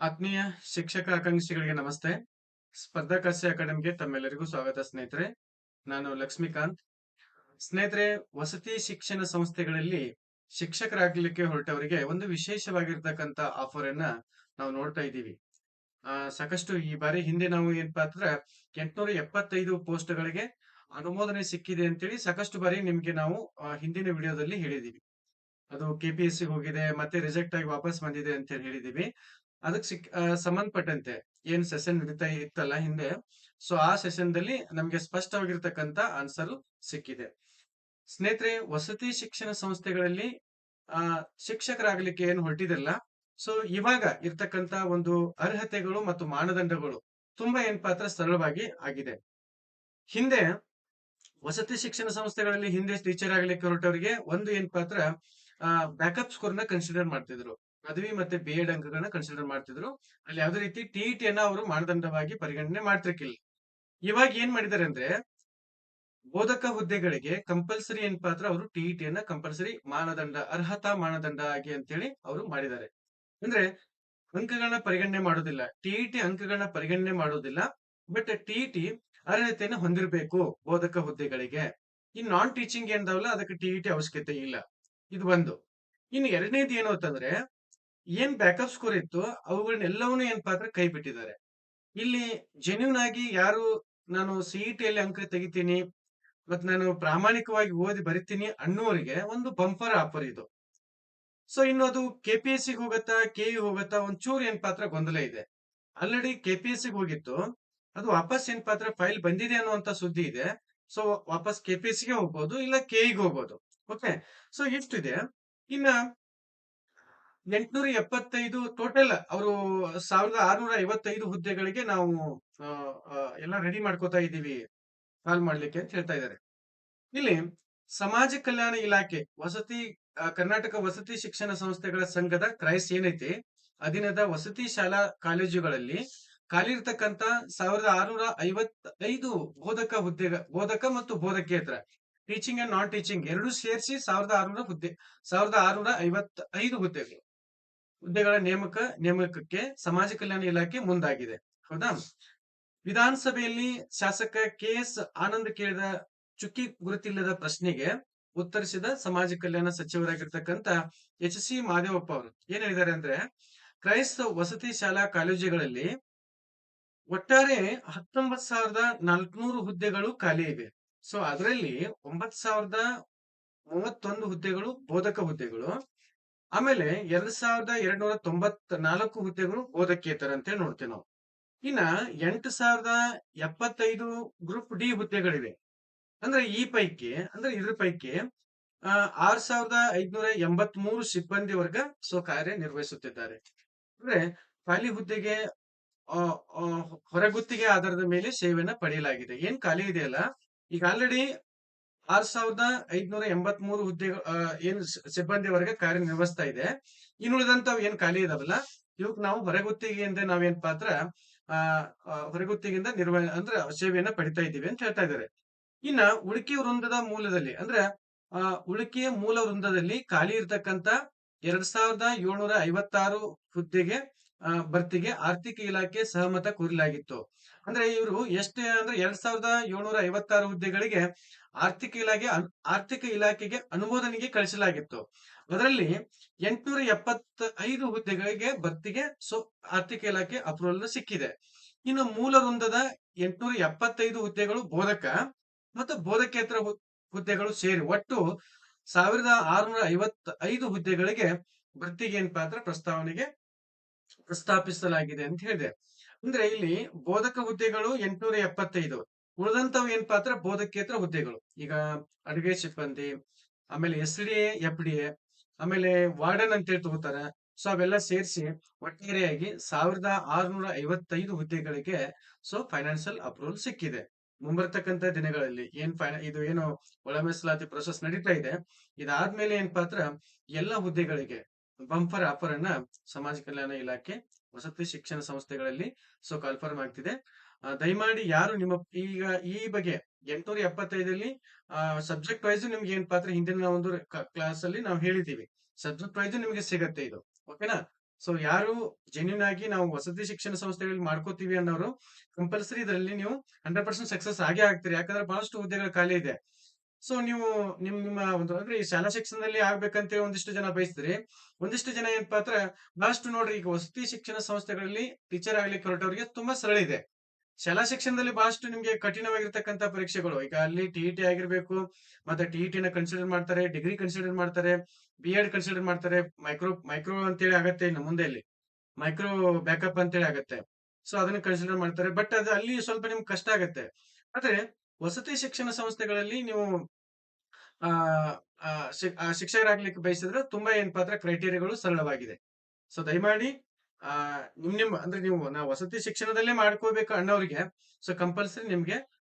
ಆತ್ಮೀಯ ಶಿಕ್ಷಕ ಆಕಾಂಕ್ಷಿಗಳಿಗೆ ನಮಸ್ತೆ. ಸ್ಪರ್ಧಾಕಾಸ್ಯ ಅಕಾಡೆಮಿಗೆ ತಮ್ಮೆಲ್ಲರಿಗೂ ಸ್ವಾಗತ ಸ್ನೇಹಿತರೆ. ನಾನು ಲಕ್ಷ್ಮೀಕಾಂತ್. ಸ್ನೇಹಿತರೆ, ವಸತಿ ಶಿಕ್ಷಣ ಸಂಸ್ಥೆಗಳಲ್ಲಿ ಶಿಕ್ಷಕರಾಗಲಿಕ್ಕೆ ಹೊರಟವರಿಗೆ ಒಂದು ವಿಶೇಷವಾಗಿರ್ತಕ್ಕಂಥ ಆಫರ್ ಅನ್ನ ನಾವು ನೋಡ್ತಾ ಇದ್ದೀವಿ. ಸಾಕಷ್ಟು ಈ ಬಾರಿ ಹಿಂದೆ ನಾವು ಏನಪ್ಪಾ ಅಂದ್ರೆ ಎಂಟ್ನೂರ ಎಪ್ಪತ್ತೈದು ಪೋಸ್ಟ್ಗಳಿಗೆ ಅನುಮೋದನೆ ಸಿಕ್ಕಿದೆ ಅಂತೇಳಿ ಸಾಕಷ್ಟು ಬಾರಿ ನಿಮ್ಗೆ ನಾವು ಹಿಂದಿನ ವಿಡಿಯೋದಲ್ಲಿ ಹೇಳಿದೀವಿ ಅದು ಕೆಪಿಎಸ್ಸಿ ಹೋಗಿದೆ, ಮತ್ತೆ ರಿಜೆಕ್ಟ್ ಆಗಿ ವಾಪಸ್ ಬಂದಿದೆ ಅಂತ ಹೇಳಿ ಹೇಳಿದೀವಿ ಅದಕ್ಕೆ ಸಿಕ್ ಸಂಬಂಧಪಟ್ಟಂತೆ ಏನ್ ಸೆಷನ್ ನಡೀತಾ ಇತ್ತಲ್ಲ ಹಿಂದೆ ಸೊ ಆ ಸೆಷನ್ ದಲ್ಲಿ ನಮ್ಗೆ ಸ್ಪಷ್ಟವಾಗಿರ್ತಕ್ಕಂತ ಆನ್ಸರ್ ಸಿಕ್ಕಿದೆ. ಸ್ನೇಹಿತರೆ, ವಸತಿ ಶಿಕ್ಷಣ ಸಂಸ್ಥೆಗಳಲ್ಲಿ, ಆ, ಶಿಕ್ಷಕರಾಗ್ಲಿಕ್ಕೆ ಏನು ಹೊರಟಿದಿಲ್ಲ ಸೊ ಇವಾಗ ಇರ್ತಕ್ಕಂತ ಒಂದು ಅರ್ಹತೆಗಳು ಮತ್ತು ಮಾನದಂಡಗಳು ತುಂಬಾ ಏನ್ ಪಾತ್ರ ಸರಳವಾಗಿ ಆಗಿದೆ. ಹಿಂದೆ, ವಸತಿ ಶಿಕ್ಷಣ ಸಂಸ್ಥೆಗಳಲ್ಲಿ ಹಿಂದೆ ಟೀಚರ್ ಆಗ್ಲಿಕ್ಕೆ ಹೊರಟವರಿಗೆ ಒಂದು ಏನಪ್ಪಾ ಅಂದ್ರೆ ಬ್ಯಾಕಪ್ ಸ್ಕೋರ್ನ ಕನ್ಸಿಡರ್ ಮಾಡ್ತಿದ್ರು. ಪದವಿ ಮತ್ತೆ ಬಿ ಎಡ್ ಅಂಕಗಳನ್ನ ಕನ್ಸಿಡರ್ ಮಾಡ್ತಿದ್ರು. ಅಲ್ಲಿ ಯಾವುದೇ ರೀತಿ ಟಿಇಟಿ ಅನ್ನ ಅವರು ಮಾನದಂಡವಾಗಿ ಪರಿಗಣನೆ ಮಾಡ್ತಿರ್ಕಿಲ್ಲ. ಇವಾಗ ಏನ್ ಮಾಡಿದ್ದಾರೆ ಅಂದ್ರೆ, ಬೋಧಕ ಹುದ್ದೆಗಳಿಗೆ ಕಂಪಲ್ಸರಿ ಏನ್ ಪಾತ್ರ ಅವರು ಟಿಇಟಿಯನ್ನ ಕಂಪಲ್ಸರಿ ಮಾನದಂಡ, ಅರ್ಹತಾ ಮಾನದಂಡ ಆಗಿ ಅಂತೇಳಿ ಅವರು ಮಾಡಿದ್ದಾರೆ. ಅಂದ್ರೆ ಅಂಕಗಳನ್ನ ಪರಿಗಣನೆ ಮಾಡೋದಿಲ್ಲ. ಟಿಇಟಿ ಅಂಕಗಳನ್ನ ಪರಿಗಣನೆ ಮಾಡೋದಿಲ್ಲ. ಬಟ್ ಟಿಇಟಿ ಅರ್ಹತೆಯನ್ನು ಹೊಂದಿರಬೇಕು ಬೋಧಕ ಹುದ್ದೆಗಳಿಗೆ. ಈ ನಾನ್ ಟೀಚಿಂಗ್ ಏನ್ದಾವಲ್ಲ ಅದಕ್ಕೆ ಟಿಇಟಿ ಅವಶ್ಯಕತೆ ಇಲ್ಲ. ಇದು ಒಂದು. ಇನ್ನು ಎರಡನೇದು ಏನು ಅಂತಂದ್ರೆ ಏನ್ ಬ್ಯಾಕಪ್ ಸ್ಕೋರ್ ಇತ್ತು ಅವುಗಳನ್ನೆಲ್ಲವನ್ನೂ ಏನ್ ಪಾತ್ರ ಕೈ ಬಿಟ್ಟಿದ್ದಾರೆ ಇಲ್ಲಿ ಜೆನ್ಯೂನ್ ಆಗಿ ಯಾರು ನಾನು ಸಿಇಟಿ ಅಲ್ಲಿ ಅಂಕ ತೆಗಿತೀನಿ, ಮತ್ತೆ ನಾನು ಪ್ರಾಮಾಣಿಕವಾಗಿ ಓದಿ ಬರಿತೀನಿ ಅನ್ನೋರಿಗೆ ಒಂದು ಬಂಪರ್ ಆಫರ್ ಇದು. ಸೊ ಇನ್ನು ಅದು ಕೆಪಿಎಸ್ಸಿ ಹೋಗತ್ತಾ ಕೆಇ ಹೋಗತ್ತಾ ಒಂಚೂರು ಏನ್ ಪಾತ್ರ ಗೊಂದಲ ಇದೆ. ಆಲ್ರೆಡಿ ಕೆಪಿಎಸ್ಸಿ ಹೋಗಿತ್ತು, ಅದು ವಾಪಸ್ ಏನ್ ಪಾತ್ರ ಫೈಲ್ ಬಂದಿದೆ ಅನ್ನುವಂತ ಸುದ್ದಿ ಇದೆ. ಸೊ ವಾಪಸ್ಗೆ ಹೋಗ್ಬೋದು, ಇಲ್ಲ ಕೆಇಗೆ ಹೋಗ್ಬೋದು. ಓಕೆ ಸೊ ಇಷ್ಟಿದೆ. ಇನ್ನ ಎಂಟ್ನೂರ ಎಪ್ಪತ್ತೈದು ಟೋಟಲ್ ಅವರು ಸಾವಿರದ ಆರ್ನೂರ ಐವತ್ತೈದು ಹುದ್ದೆಗಳಿಗೆ ನಾವು ಎಲ್ಲ ರೆಡಿ ಮಾಡ್ಕೋತಾ ಇದ್ದೀವಿ. ಕಾಲ್ ಮಾಡ್ಲಿಕ್ಕೆ ಅಂತ ಹೇಳ್ತಾ ಇದ್ದಾರೆ. ಇಲ್ಲಿ ಸಮಾಜ ಕಲ್ಯಾಣ ಇಲಾಖೆ, ವಸತಿ ಕರ್ನಾಟಕ ವಸತಿ ಶಿಕ್ಷಣ ಸಂಸ್ಥೆಗಳ ಸಂಘದ ಕ್ರೈಸ್ ಏನೈತಿ? ಅಧೀನದ ವಸತಿ ಶಾಲಾ ಕಾಲೇಜುಗಳಲ್ಲಿ ಖಾಲಿ ಇರ್ತಕ್ಕಂತ ಸಾವಿರದ ಆರ್ನೂರ ಐವತ್ತೈದು ಬೋಧಕ ಹುದ್ದೆ ಬೋಧಕ ಮತ್ತು ಬೋಧಕೇತರ ಟೀಚಿಂಗ್ ಅಂಡ್ ನಾನ್ ಟೀಚಿಂಗ್ ಎರಡು ಸೇರಿಸಿ ಸಾವಿರದ ಆರುನೂರ ಹುದ್ದೆ, ಸಾವಿರದ ಆರುನೂರ ಐವತ್ತೈದು ಹುದ್ದೆಗಳು. ಹುದ್ದೆಗಳ ನೇಮಕ, ನೇಮಕಕ್ಕೆ ಸಮಾಜ ಕಲ್ಯಾಣ ಇಲಾಖೆ ಮುಂದಾಗಿದೆ. ಹೌದಾ? ವಿಧಾನಸಭೆಯಲ್ಲಿ ಶಾಸಕ ಕೆ ಎಸ್ ಆನಂದ್ ಕೇಳಿದ ಚುಕ್ಕಿ ಗುರುತಿಲ್ಲದ ಪ್ರಶ್ನೆಗೆ ಉತ್ತರಿಸಿದ ಸಮಾಜ ಕಲ್ಯಾಣ ಸಚಿವರಾಗಿರ್ತಕ್ಕಂತ ಎಚ್ ಸಿ ಮಾದೇವಪ್ಪ ಅವರು ಏನ್ ಹೇಳಿದ್ದಾರೆ ಅಂದ್ರೆ, ಕ್ರೈಸ್ತ ವಸತಿ ಶಾಲಾ ಕಾಲೇಜುಗಳಲ್ಲಿ ಒಟ್ಟಾರೆ ಹತ್ತೊಂಬತ್ ಸಾವಿರದ ನಾಲ್ಕುನೂರು ಹುದ್ದೆಗಳು ಖಾಲಿ ಇವೆ. ಸೊ, ಅದರಲ್ಲಿ ಒಂಬತ್ ಸಾವಿರದ ಮೂವತ್ತೊಂದು ಹುದ್ದೆಗಳು ಬೋಧಕ ಹುದ್ದೆಗಳು ಆಮೇಲೆ ಎರಡ್ ಸಾವಿರದ ಎರಡ್ ನೂರ ತೊಂಬತ್ ನಾಲ್ಕು ಹುದ್ದೆಗಳು ಓದಕ್ಕೇತರ ಅಂತ ನೋಡ್ತೇವೆ ನಾವು. ಇನ್ನ ಎಂಟು ಸಾವಿರದ ಎಪ್ಪತ್ತೈದು ಗ್ರೂಪ್ ಡಿ ಹುದ್ದೆಗಳಿವೆ. ಅಂದ್ರೆ ಈ ಪೈಕಿ, ಅಂದ್ರೆ ಇದ್ರ ಪೈಕಿ ಆರ್ ಸಾವಿರದ ಐದ್ನೂರ ಎಂಬತ್ ಮೂರು ಸಿಬ್ಬಂದಿ ವರ್ಗ ಸೊ ಕಾರ್ಯ ನಿರ್ವಹಿಸುತ್ತಿದ್ದಾರೆ. ಅಂದ್ರೆ ಖಾಲಿ ಹುದ್ದೆಗೆ ಹೊರಗುತ್ತಿಗೆ ಆಧಾರದ ಮೇಲೆ ಸೇವೆಯನ್ನ ಪಡೆಯಲಾಗಿದೆ. ಏನ್ ಖಾಲಿ ಇದೆಯಲ್ಲ, ಈಗ ಆಲ್ರೆಡಿ ಆರ್ ಸಾವಿರದ ಐದ್ನೂರ ಎಂಬತ್ ಮೂರು ಹುದ್ದೆ ಏನ್ ಸಿಬ್ಬಂದಿ ವರ್ಗ ಕಾರ್ಯನಿರ್ವಹಿಸ್ತಾ ಇದೆ. ಇನ್ನುಳಿದಂತವ್ ಏನ್ ಖಾಲಿ ಇದಾವಲ್ಲ, ಇವಕ್ ನಾವು ಹೊರಗುತ್ತಿಗೆಯಿಂದ ನಾವೇನ್ ಪಾತ್ರ, ಆ ಹೊರಗುತ್ತಿಗೆಯಿಂದ ನಿರ್ವಹ ಅಂದ್ರೆ ಸೇವೆಯನ್ನ ಪಡಿತಾ ಇದ್ದೀವಿ ಅಂತ ಹೇಳ್ತಾ ಇದ್ದಾರೆ. ಇನ್ನ ಉಳಿಕೆ ವೃಂದದ ಮೂಲದಲ್ಲಿ, ಅಂದ್ರೆ, ಆ, ಉಳಿಕೆಯ ಮೂಲ ವೃಂದದಲ್ಲಿ ಖಾಲಿ ಇರ್ತಕ್ಕಂತ ಎರಡ್ ಸಾವಿರದ ಏಳ್ನೂರ ಐವತ್ತಾರು ಹುದ್ದೆಗೆ ಭರ್ತಿಗೆ ಆರ್ಥಿಕ ಇಲಾಖೆ ಸಹಮತ ಕೋರಲಾಗಿತ್ತು. ಅಂದ್ರೆ ಇವರು ಎಷ್ಟು ಅಂದ್ರೆ ಎರಡ್ ಸಾವಿರದ ಏಳ್ನೂರ ಐವತ್ತಾರು ಹುದ್ದೆಗಳಿಗೆ ಆರ್ಥಿಕ ಇಲಾಖೆ ಆರ್ಥಿಕ ಇಲಾಖೆಗೆ ಅನುಮೋದನೆಗೆ ಕಳಿಸಲಾಗಿತ್ತು. ಅದರಲ್ಲಿ ಎಂಟುನೂರ ಎಪ್ಪತ್ತ ಐದು ಹುದ್ದೆಗಳಿಗೆ ಭರ್ತಿಗೆ ಸೊ, ಆರ್ಥಿಕ ಇಲಾಖೆ ಅಪ್ರೂವಲ್ ಸಿಕ್ಕಿದೆ. ಇನ್ನು ಮೂಲ ವೃಂದದ ಎಂಟುನೂರ ಎಪ್ಪತ್ತೈದು ಹುದ್ದೆಗಳು ಬೋಧಕ ಮತ್ತು ಬೋಧಕೇತರ ಹುದ್ದೆಗಳು ಸೇರಿ ಒಟ್ಟು ಸಾವಿರದ ಆರುನೂರ ಐವತ್ತ ಐದು ಹುದ್ದೆಗಳಿಗೆ ಭರ್ತಿಗೆ ಏನಪ್ಪಾ ಅಂದ್ರೆ ಪ್ರಸ್ತಾವನೆಗೆ ಪ್ರಸ್ತಾಪಿಸಲಾಗಿದೆ ಅಂತ ಹೇಳಿದೆ. ಅಂದ್ರೆ ಇಲ್ಲಿ ಬೋಧಕ ಹುದ್ದೆಗಳು ಎಂಟುನೂರ ಎಪ್ಪತ್ತೈದು ಉಳಿದಂತವು ಏನಪ್ಪಾ ಅಂದ್ರೆ ಬೋಧಕೇತರ ಹುದ್ದೆಗಳು. ಈಗ ಅಡುಗೆ ಸಿಬ್ಬಂದಿ, ಆಮೇಲೆ S D A, F D ಆಮೇಲೆ ವಾರ್ಡನ್ ಅಂತೇಳಿ ತಗೋತಾರೆ ಸೊ ಅವೆಲ್ಲ ಸೇರಿಸಿ ಒಟ್ಟಾರೆಯಾಗಿ ಸಾವಿರದ ಆರುನೂರ ಐವತ್ತೈದು ಹುದ್ದೆಗಳಿಗೆ ಸೊ ಫೈನಾನ್ಷಿಯಲ್ ಅಪ್ರೂವಲ್ ಸಿಕ್ಕಿದೆ. ಮುಂಬರ್ತಕ್ಕಂತ ದಿನಗಳಲ್ಲಿ ಏನ್ ಫೈನ ಇದು ಏನು ಒಳ ಮೀಸಲಾತಿ ಪ್ರೊಸೆಸ್ ನಡೀತಾ ಇದೆ. ಇದಾದ್ಮೇಲೆ ಏನಪ್ಪಾ ಅಂದ್ರ ಎಲ್ಲ ಹುದ್ದೆಗಳಿಗೆ ಬಂಪರ್ ಆಫರ್ ಅನ್ನ ಸಮಾಜ ಕಲ್ಯಾಣ ಇಲಾಖೆ ವಸತಿ ಶಿಕ್ಷಣ ಸಂಸ್ಥೆಗಳಲ್ಲಿ ಸೊ ಕನ್ಫರ್ಮ್ ಆಗ್ತಿದೆ ದಯಮಾಡಿ ಯಾರು ನಿಮ್ಮ ಈಗ ಈ ಬಗ್ಗೆ ಎಂಟುನೂರ ಎಪ್ಪತ್ತೈದಲ್ಲಿ ಸಬ್ಜೆಕ್ಟ್ ವೈಸ್ ನಿಮ್ಗೆ ಏನ್ ಪಾತ್ರ? ಹಿಂದಿನ ಒಂದು ಕ್ಲಾಸ್ ಅಲ್ಲಿ ನಾವು ಹೇಳಿದೀವಿ ಸಬ್ಜೆಕ್ಟ್ ವೈಸ್ ನಿಮ್ಗೆ ಸಿಗತ್ತೆ ಇದು. ಓಕೆನಾ ಸೊ ಯಾರು ಜೆನ್ಯೂನ್ ಆಗಿ ನಾವು ವಸತಿ ಶಿಕ್ಷಣ ಸಂಸ್ಥೆಗಳಲ್ಲಿ ಮಾಡ್ಕೋತೀವಿ ಅನ್ನೋರು ಕಂಪಲ್ಸರಿ ಇದರಲ್ಲಿ ನೀವು ಹಂಡ್ರೆಡ್ ಪರ್ಸೆಂಟ್ ಸಕ್ಸಸ್ ಆಗೇ ಆಗ್ತೀರಿ. ಯಾಕಂದ್ರೆ ಬಹಳಷ್ಟು ಹುದ್ದೆಗಳ ಖಾಲಿ ಇದೆ. ಸೊ ನೀವು ನಿಮ್ ನಿಮ್ಮ ಒಂದು, ಅಂದ್ರೆ ಈ ಶಾಲಾ ಶಿಕ್ಷಣದಲ್ಲಿ ಆಗ್ಬೇಕಂತ ಒಂದಿಷ್ಟು ಜನ ಬಯಸ್ತೀರಿ ಒಂದಿಷ್ಟು ಜನ ಏನಪ್ಪಾ ಅಂದ್ರೆ ಬಹಳಷ್ಟು ನೋಡ್ರಿ, ಈಗ ವಸತಿ ಶಿಕ್ಷಣ ಸಂಸ್ಥೆಗಳಲ್ಲಿ ಟೀಚರ್ ಆಗ್ಲಿಕ್ಕೆ ಹೊರಟವರಿಗೆ ತುಂಬಾ ಸರಳ ಇದೆ. ಶಾಲಾ ಶಿಕ್ಷಣದಲ್ಲಿ ಬಹಳಷ್ಟು ನಿಮ್ಗೆ ಕಠಿಣವಾಗಿರ್ತಕ್ಕಂಥ ಪರೀಕ್ಷೆಗಳು, ಈಗ ಅಲ್ಲಿ ಟಿ ಆಗಿರ್ಬೇಕು, ಮತ್ತೆ ಟಿ ನ ಕನ್ಸಿಡರ್ ಮಾಡ್ತಾರೆ ಡಿಗ್ರಿ ಕನ್ಸಿಡರ್ ಮಾಡ್ತಾರೆ ಬಿ ಎಡ್ ಕನ್ಸಿಡರ್ ಮಾಡ್ತಾರೆ ಮೈಕ್ರೋ ಮೈಕ್ರೋ ಅಂತೇಳಿ ಆಗತ್ತೆ ಇನ್ನು ಮುಂದೆ ಇಲ್ಲಿ. ಮೈಕ್ರೋ ಬ್ಯಾಕಪ್ ಅಂತೇಳಿ ಆಗತ್ತೆ. ಸೊ ಅದನ್ನ ಕನ್ಸಿಡರ್ ಮಾಡ್ತಾರೆ ಬಟ್ ಅದು ಅಲ್ಲಿ ಸ್ವಲ್ಪ ನಿಮ್ಗೆ ಕಷ್ಟ ಆಗತ್ತೆ. ಆದ್ರೆ ವಸತಿ ಶಿಕ್ಷಣ ಸಂಸ್ಥೆಗಳಲ್ಲಿ ನೀವು, ಆ ಶಿಕ್ಷಕರಾಗ್ಲಿಕ್ಕೆ ಬಯಸಿದ್ರೆ ತುಂಬಾ ಏನ್ ಪಾತ್ರ ಕ್ರೈಟೀರಿಯಾಗಳು ಸರಳವಾಗಿದೆ. ಸೊ, ದಯಮಾಡಿ, ಆ, ನಿಮ್ ನಿಮ್, ಅಂದ್ರೆ ನೀವು, ನಾವು ವಸತಿ ಶಿಕ್ಷಣದಲ್ಲೇ ಮಾಡ್ಕೋಬೇಕು ಅನ್ನೋರಿಗೆ, ಸೊ, ಕಂಪಲ್ಸರಿ ನಿಮ್ಗೆ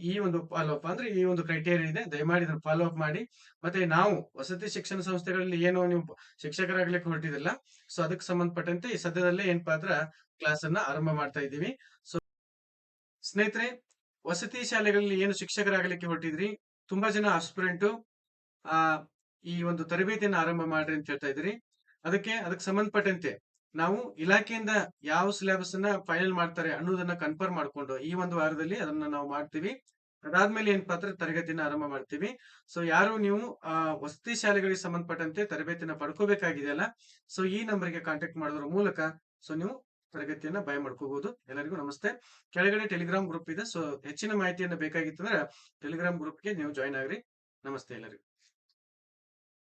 ಈ ಒಂದು ಫಾಲೋ ಅಪ್ ಅಂದ್ರೆ ಈ ಒಂದು ಕ್ರೈಟೇರಿಯಾ ಇದೆ. ದಯಮಾಡಿ ಇದನ್ನ ಫಾಲೋ ಅಪ್ ಮಾಡಿ. ಮತ್ತೆ ನಾವು ವಸತಿ ಶಿಕ್ಷಣ ಸಂಸ್ಥೆಗಳಲ್ಲಿ ಏನು ನೀವು ಶಿಕ್ಷಕರಾಗ್ಲಿಕ್ಕೆ ಹೊರಟಿದಿಲ್ಲ. ಸೊ, ಅದಕ್ಕೆ ಸಂಬಂಧಪಟ್ಟಂತೆ ಈ ಸದ್ಯದಲ್ಲೇ ಏನ್ ಪಾತ್ರ ಕ್ಲಾಸ್ ಅನ್ನ ಆರಂಭ ಮಾಡ್ತಾ ಇದ್ದೀವಿ. ಸೊ, ಸ್ನೇಹಿತರೆ ವಸತಿ ಶಾಲೆಗಳಲ್ಲಿ ಏನು ಶಿಕ್ಷಕರಾಗಲಿಕ್ಕೆ ಹೊರಟಿದ್ರಿ? ತುಂಬಾ ಜನ ಆಸ್ಪಿರೆಂಟು ಆ, ಈ ಒಂದು ತರಬೇತಿಯನ್ನು ಆರಂಭ ಮಾಡ್ರಿ ಅಂತ ಹೇಳ್ತಾ ಇದ್ರಿ ಅದಕ್ಕೆ ಅದಕ್ಕೆ ಸಂಬಂಧಪಟ್ಟಂತೆ ನಾವು ಇಲಾಖೆಯಿಂದ ಯಾವ ಸಿಲೆಬಸ್ ಅನ್ನ ಫೈನಲ್ ಮಾಡ್ತಾರೆ ಅನ್ನೋದನ್ನ ಕನ್ಫರ್ಮ್ ಮಾಡ್ಕೊಂಡು ಈ ಒಂದು ವಾರದಲ್ಲಿ ಅದನ್ನ ನಾವು ಮಾಡ್ತೀವಿ. ಅದಾದ್ಮೇಲೆ ಏನ್ ಪಾತ್ರ ತರಗತಿನ ಆರಂಭ ಮಾಡ್ತೀವಿ. ಸೊ ಯಾರು ನೀವು, ಆ, ವಸತಿ ಶಾಲೆಗಳಿಗೆ ಸಂಬಂಧಪಟ್ಟಂತೆ ತರಬೇತಿನ ಪಡ್ಕೋಬೇಕಾಗಿದೆಯಲ್ಲ ಸೊ ಈ ನಂಬರ್ಗೆ ಕಾಂಟ್ಯಾಕ್ಟ್ ಮಾಡೋದ್ರ ಮೂಲಕ ಸೊ ನೀವು ತರಗತಿಯನ್ನ ಬೈ ಮಾಡ್ಕೋಬಹುದು ಎಲ್ಲರಿಗೂ ನಮಸ್ತೆ. ಕೆಳಗಡೆ ಟೆಲಿಗ್ರಾಮ್ ಗ್ರೂಪ್ ಇದೆ. ಸೊ ಹೆಚ್ಚಿನ ಮಾಹಿತಿಯನ್ನ ಬೇಕಾಗಿತ್ತಂದ್ರೆ ಟೆಲಿಗ್ರಾಮ್ ಗ್ರೂಪ್ಗೆ ನೀವು ಜಾಯ್ನ್ ಆಗ್ರಿ. ನಮಸ್ತೆ ಎಲ್ಲರಿಗೂ.